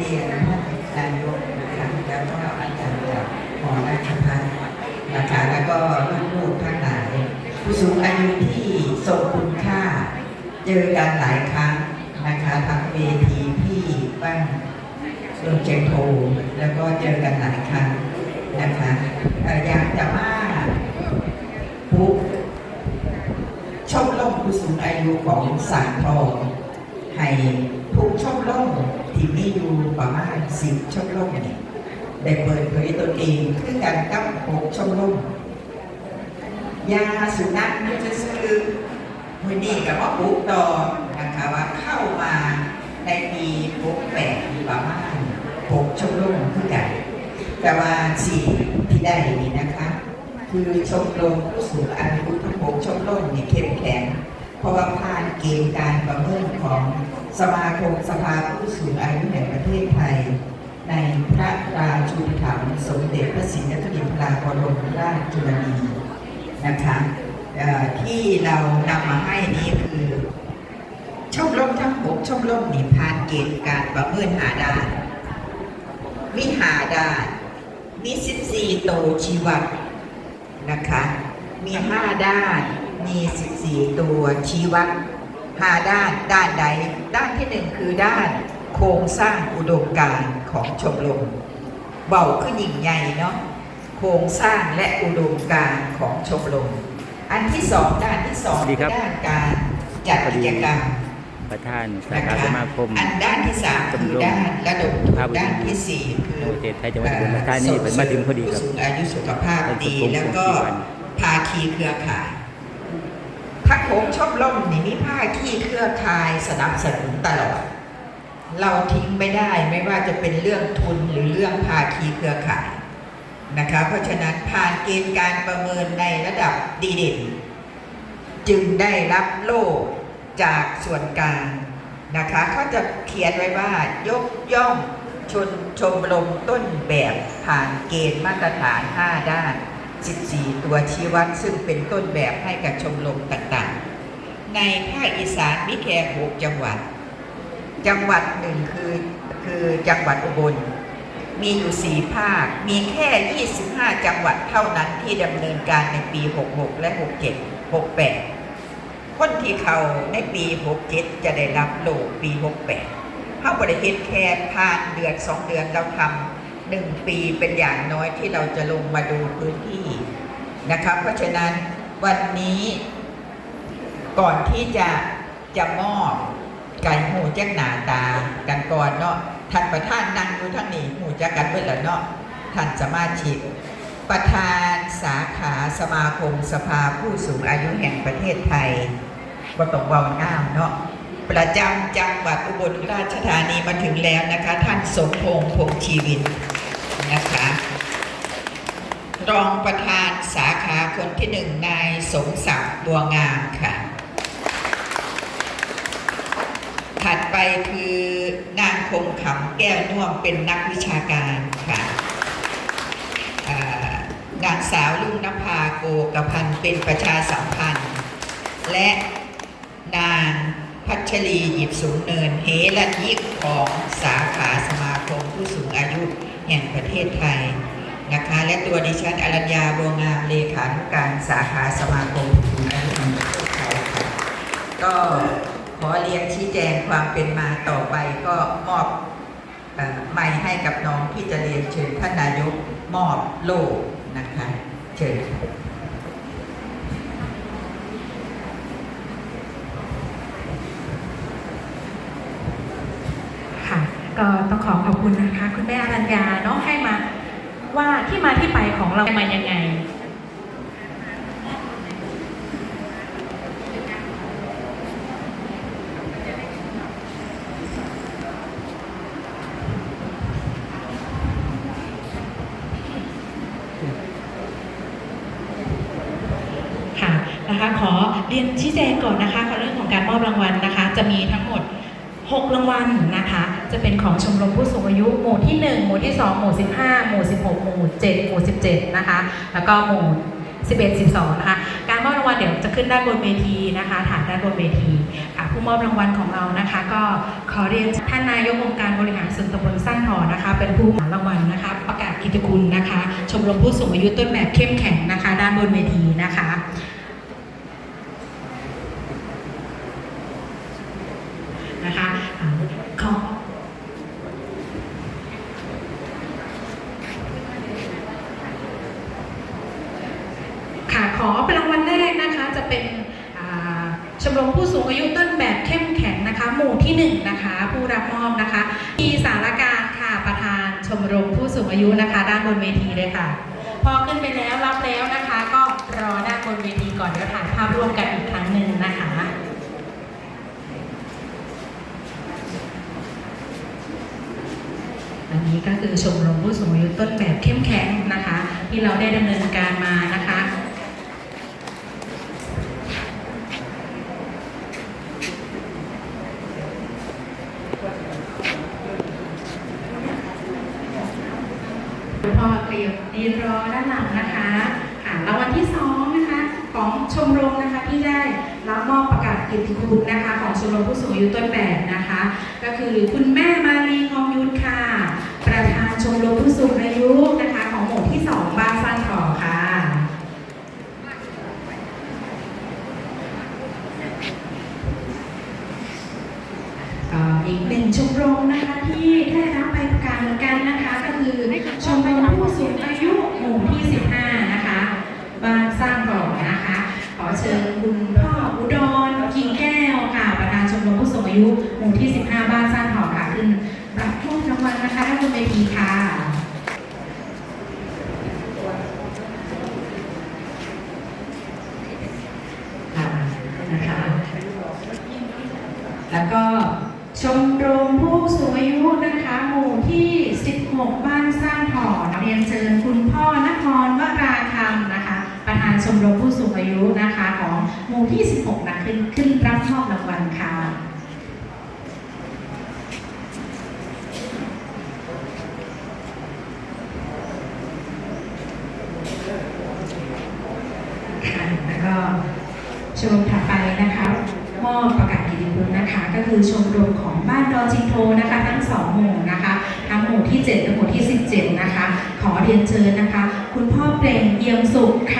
เรียนท่านนายกนะคะแล้วก็อาจารย์จากหอราชพัฒนะคะแล้วก็ลูกๆทั้งหลาย ผู้สูงอายุที่ทรงคุณค่า เจอกันหลายครั้งนะคะทั้งเวทีที่บ้านโรงเจนโทแล้วก็เจอกันหลายครั้งนะคะอยากจะมาปุ๊ชมรมผู้สูงอายุของสารทอง ให้ทุกชมรมที่มีอยู่ประมาณสิบชมรมเนี่ยได้เปิดเผยตนเองคือการกับหกชมรมยาสุนัขนี่จะซื้อมือนี้กับว่าปุ๊บตอนะคะว่าเข้ามาในปีปุ๊บแปดมีประมาณหกชมรมคือกันแต่ว่าสี่ที่ได้นี่นะคะ คือชมรมผู้สูงอายุทั้งหกชมรมเนี่ยเข้มแข็ง เพราะว่าผ่านเกณฑ์การประเมินของสมาคมสภาผู้สูงอายุแห่งประเทศไทย ในพระราชูปถัมภ์สมเด็จพระศรีนครินทราบรมราชชนนีนะคะที่เรานำมาให้นี้คือชมรมทั้งหกชมรมนี่ผ่านเกณฑ์การประเมินหาด้านมีหาด้านมี 14 โตชีวัดนะคะ มี 5 ด้าน มี 14 ตัวชี้วัด5ด้านด้านใด ด้านที่ 1 คือด้านโครงสร้างอุดมการณ์ของชมรมเบาขึ้นยิ่งใหญ่เนาะโครงสร้างและอุดมการณ์ของชมรมอันที่สองด้านที่สองสวัสดีครับ ด้านการจัดกิจกรรม ประธานสานะขาคะสมาคม อันด้านที่สามคือด้านระดมทุนภาพบุญด้านที่สี่คือในประเทศไทยจังหวัดอุบลราชธานีเป็นมาถึงพอดีครับผู้สูงอายุสุขภาพดี ท่านสุขุมแล้วก็คงสีวัน ภาคีเครือข่าย พักโขงชอบล่มนี่มีภาคีเครือข่ายสนับสนุนตลอด เราทิ้งไม่ได้ไม่ว่าจะเป็นเรื่องทุนหรือเรื่องภาคีเครือข่ายนะคะเพราะฉะนั้นผ่านเกณฑ์การประเมินในระดับดีเด่น จึงได้รับโล่จากส่วนกลางนะคะเขาจะเขียนไว้ว่ายกย่องชนชมรมต้นแบบผ่านเกณฑ์มาตรฐาน 5 ด้าน 14 ตัวชี้วัดซึ่งเป็นต้นแบบให้กับชมรมต่างๆ ในภาคอีสานมีแค่6จังหวัด จังหวัดหนึ่งคือคือจังหวัดอุบล มีอยู่ 4 ภาค มีแค่ 25 จังหวัดเท่านั้นที่ดำเนินการในปี 66 และ 67 68 คนที่เขาในปี 67 จะได้รับโลกปี 68เขาบริเหตุแค่ผ่านเดือน 2 เดือนเราทำ หนึ่งปีเป็นอย่างน้อยที่เราจะลงมาดูพื้นที่นะครับเพราะฉะนั้นวันนี้ก่อนที่จะจะมอบไก่หูแจ้งหนาตากันก่อนเนาะท่านประธานนั่งอยู่ทั้งนี้หูจักกันเบิดแล้วเนาะท่านสมาชิก ประธานสาขาสมาคมสภาผู้สูงอายุแห่งประเทศไทยก็ต้องเวาหน้าเนาะประจำจังหวัดอุบลราชธานีมาถึงแล้วนะคะ ท่านสมพงษ์พงษ์ชีวิน นะคะ รองประธานสาขาคนที่หนึ่งนายสมศักดิ์บัวงามค่ะ ถัดไปคือนางคงขำแก้วน่วมเป็นนักวิชาการค่ะนางสาวลุงนภาโกกพันเป็นประชาสัมพันธ์ และนางพัชรีหยิบสูงเนินเฮลันยิกของสาขาสมาคมผู้สูงอายุ แห่งประเทศไทยนะคะ และตัวดิฉันอรัญญาบัวงามเลขานุการสาขาสมาคมผู้สูงองประเทศไทยค่ะก็ขอเรียนชี้แจงความเป็นมาต่อไปก็มอบไม่ให้กับน้องที่จะเรียนเชิญท่านนายกมอบโล่นะคะ เชิญค่ะ ค่ะ ก็ต้องขอขอบคุณนะคะ คุณแม่อรัญญาเนาะให้มาว่าที่มาที่ไปของเรามายังไงค่ะนะคะขอเรียนชี้แจงก่อนนะคะเรื่องของการมอบรางวัลนะคะ จะมีทั้งหมด 6 รางวัลนะคะ จะเป็นของชมรมผู้สูงอายุหมู่ที่ 1 หมู่ที่ 2 หมู่ 15 หมู่ 16 หมู่ 7 หมู่ 17 นะคะ แล้วก็หมู่ 11 12 นะคะ การมอบรางวัลเดี๋ยวจะขึ้นด้านบนเวทีนะคะ ฐานด้านบนเวทีค่ะผู้มอบรางวัลของเรานะคะ ก็ขอเรียนท่านนายกองค์การบริหารส่วนตำบลสร้างหอนะคะ เป็นผู้มอบรางวัลนะคะ ประกาศกิตติคุณนะคะ ชมรมผู้สูงอายุต้นแบบเข้มแข็งนะคะ ด้านบนเวทีนะคะอ่าขอ ค่ะ ขอเป็นรางวัลแรกนะคะจะเป็นชมรมผู้สูงอายุต้นแบบเข้มแข็งนะคะ หมู่ที่หนึ่งนะคะ ผู้รับมอบนะคะทีสารการค่ะประธานชมรมผู้สูงอายุนะคะ ด้านบนเวทีเลยค่ะ พอขึ้นไปแล้วรับแล้วนะคะ ก็รอด้านบนเวทีก่อนเดี๋ยวถ่ายภาพร่วมกันอีกครั้งหนึ่งนะคะอันนี้ก็คือชมรมผู้สูงอายุต้นแบบเข้มแข็งนะคะ ที่เราได้ดำเนินการมานะคะ คุณพ่อเตรียม ด้านหลังนะคะค่ะรางวัลที่สองนะคะของชมรมนะคะที่ได้รับมอบประกาศเกียรติคุณนะคะของชมรมผู้สูงอายุต้นแบบนะคะ ก็คือคุณแม่มาลีทองยุทธค่ะ ประธานชมรมผู้สูงอายุนะคะของหมู่ที่สองบ้านสร้างขอค่ะก็อีกหนึ่งชมรมนะคะที่ได้รับใบประกาศเหมือนกันนะคะ ก็คือชมรมผู้สูงอายุหมู่ที่ 15 นะคะ บ้านสร้างบ่อนะคะ ขอเชิญคุณพ่ออุดรกิ่งแก้วค่ะประธานชมรมผู้สูงอายุหมู่ที่ 15 บ้านสร้างบ่อค่ะขึ้นรับมอบรางวัลนะคะด้านบนเวทีค่ะนะคะแล้วก็ชมรมผู้สูงอายุนะคะ หมู่ที่ 16 บ้านสร้างถอนเรียนเชิญคุณพ่อนครวราคำนะคะ ประธาน ชมรมผู้สูงอายุนะคะของหมู่ที่ 16นะขึ้นขึ้นรับมอบรางวัลค่ะแล้วก็ชมรมถัดไปนะคะมอบประกาศกิติคุณนะคะ ก็คือชมรมของบ้านดอจิงโทนะคะ ทั้งสองหมู่นะคะทั้งหมู่ที่ 7 และหมู่ที่ 17 นะคะ ขอเรียนเชิญนะคะ คุณพ่อเปล่งเอี่ยมสุขค่ะ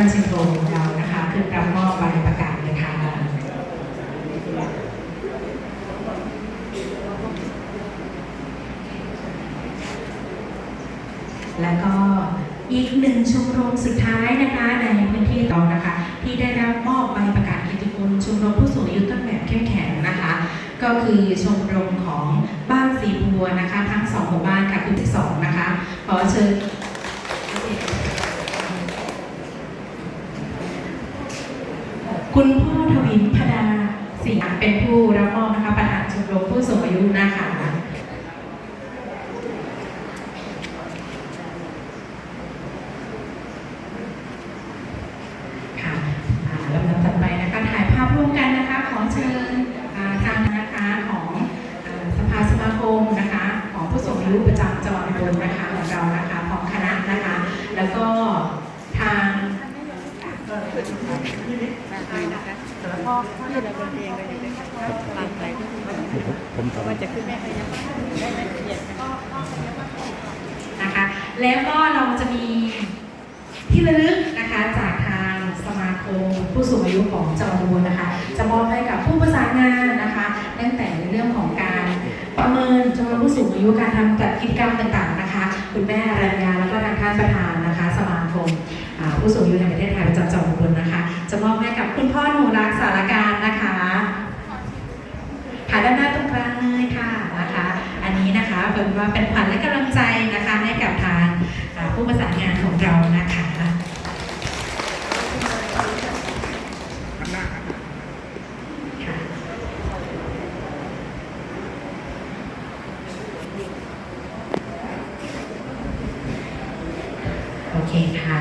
ผู้สูงอายุบ้านดอนจิงโทของเรานะคะขึ้นรับมอบใบประกาศเลยค่ะแล้วก็อีกหนึ่งชมรมสุดท้ายนะคะในพื้นที่เรานะคะ ที่ได้รับมอบใบประกาศกียรติคุณชมรมผู้สูงอายุต้นแบบเข้มแข็งนะคะ ก็คือชมรมของบ้านสีบัวนะคะ ทั้งสองหมู่บ้านค่ะคือที่สองนะคะขอเชิญ คุณพ่อทวินพด สิงห์เป็นผู้รับมอบนะคะประธานชมรมผู้สูงอายุนะคะอ่าลำดับถัดไปนะคะถ่ายภาพร่วมกันนะคะ ขอเชิญอ่าทางนะคะของอ่าสภาสมาคมนะคะ ของผู้สูงอายุประจำจังหวัดอุบลนะคะของเรานะคะของคณะนะคะ แล้วก็ทาง พ่อพ่อที่เราเป็นเพลงกันอยู่ด้วยกันตามไปที่ ผมขอว่าจะขึ้นแม่ให้ยังได้รายละเอียดไหมนะคะ แล้วก็เราจะมีที่ระลึกนะคะจากทางสมาคมผู้สูงอายุของจังหวัดอุบลนะคะ จะมอบให้กับผู้ประสานงานนะคะตั้งแต่ในเรื่องของการประเมินจำนวนผู้สูงอายุการทำจัดกิจกรรมต่างๆนะคะ คุณแม่อรัญญาแล้วก็ทางท่านประธานนะคะ สมาคมผู้สูงอายุแห่งประเทศไทยประจำจังหวัดอุบลนะคะ จะมอบให้กับคุณพ่อหนูรักสารการนะคะค่ะด้านหน้าตรงกลางเลยค่ะนะคะ อันนี้นะคะ เป็นว่าเป็นขวัญและกำลังใจนะคะให้กับทางผู้ประสานงานของเรานะคะโอเคค่ะ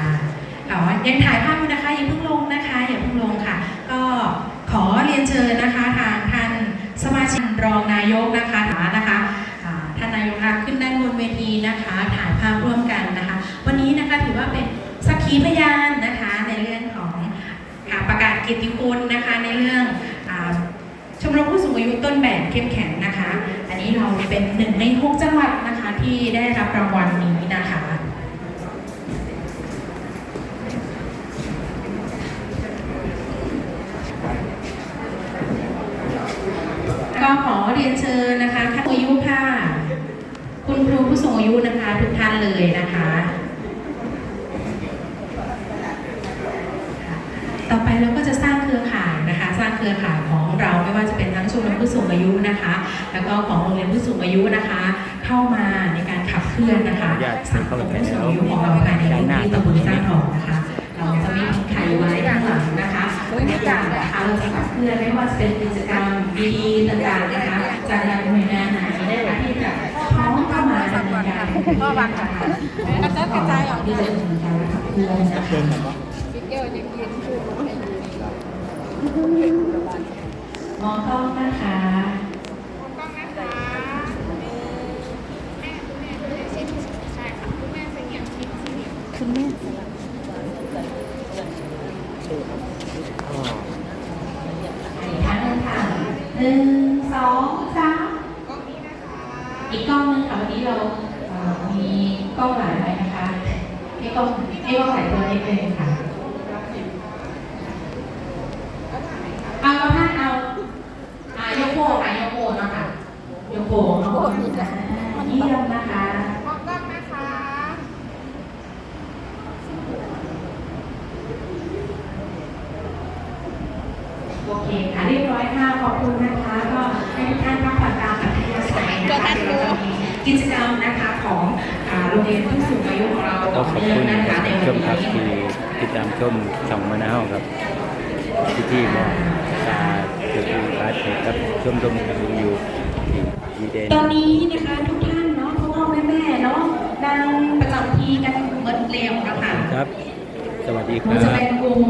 อ๋อยังถ่ายภาพอยู่นะคะอย่าเพิ่งลงนะคะอย่าเพิ่งลงค่ะ ก็ขอเรียนเชิญนะคะทางท่านสมาชิกรองนายกนะคะ ภาพร่วมกันนะคะ วันนี้นะคะถือว่าเป็นสักขีพยานนะคะในเรื่องของอ่าประกาศเกียรติยรติคุณนะคะในเรื่องอชมรมผู้สูงอายุต้นแบบเข้มแข็งนะคะ อันนี้เราเป็นหนึ่งในหกจังหวัดนะคะที่ได้รับรางวัลนี้นะคะก็ขอเรียนเชิญนะคะท่านผู้อายุค่ะ คุณครูผู้สู งอายุนะคะ ทุกท่านเลยนะคะ ต่อไปเราก็จะสร้างเครือข่ายนะคะ สร้างเครือข่ายของเราไม่ว่าจะเป็นทั้งชมรมผู้สูงอายุนะคะ แล้วก็ของโรงเรียนผู้สูงอายุนะคะ เข้ามาในการขับเคลื่อนนะคะสังคมผู้สูงอายุของเราภายในพื้นที่ตำบลสร้างทองนะคะ เราจะไม่ทิ้งใครไว้ข้างหลังนะคะทุกอย่างนะคะเราจะขับเคลื่อนไม่ว่าจะเป็นกิจกรรมดีๆต่างๆนะคะจากหน่วยงานไหนนะคะที่ามาดำเนินการพ่อวังค่ะกระจายกระจายออกดีเนินการขับเคลื่อนนะคะบิ๊กเกลยังกินคือมองกล้องนะคะคุณแม่อีกครั้งหนึ่งค่ะหนึ่งสองสามอีกกล้องหนึงค่ะวันนี้เราเอ่อมีกล้องหลายใบนะคะให้กล้องให้กล้องห ลยตัวนิดนึงค่ะเอาเอาท่านเอาอ่ายกโบกอะยกโบกนะคะยกโบกเนาะอ่าเยี่ยมนะคะ โอเคค่ะเรียบร้อยค่ะขอบคุณนะคะ ก็ให้ทุกท่านรับฟังตามอัธยาศัยนะคะเดี๋ยวเราจะมี กิจกรรมนะคะของโรงเรียนผู้สูงอายุของเราก็ต่อขอบเนื่องนะคะในวันมครับนี้ที่ติดตามชมช่องมะนาวครับที่ที่มองตาเกิดอุบัติเหตุกับชมรมอยู่ที่ดีเด่นตอนนี้นะคะทุกท่านเนาะพ่อพ่อแม่แม่เนาะดังประจำที่กันหมดเร็วนะคะครับ สวัสดีครัจะบเป็นกลุ่ม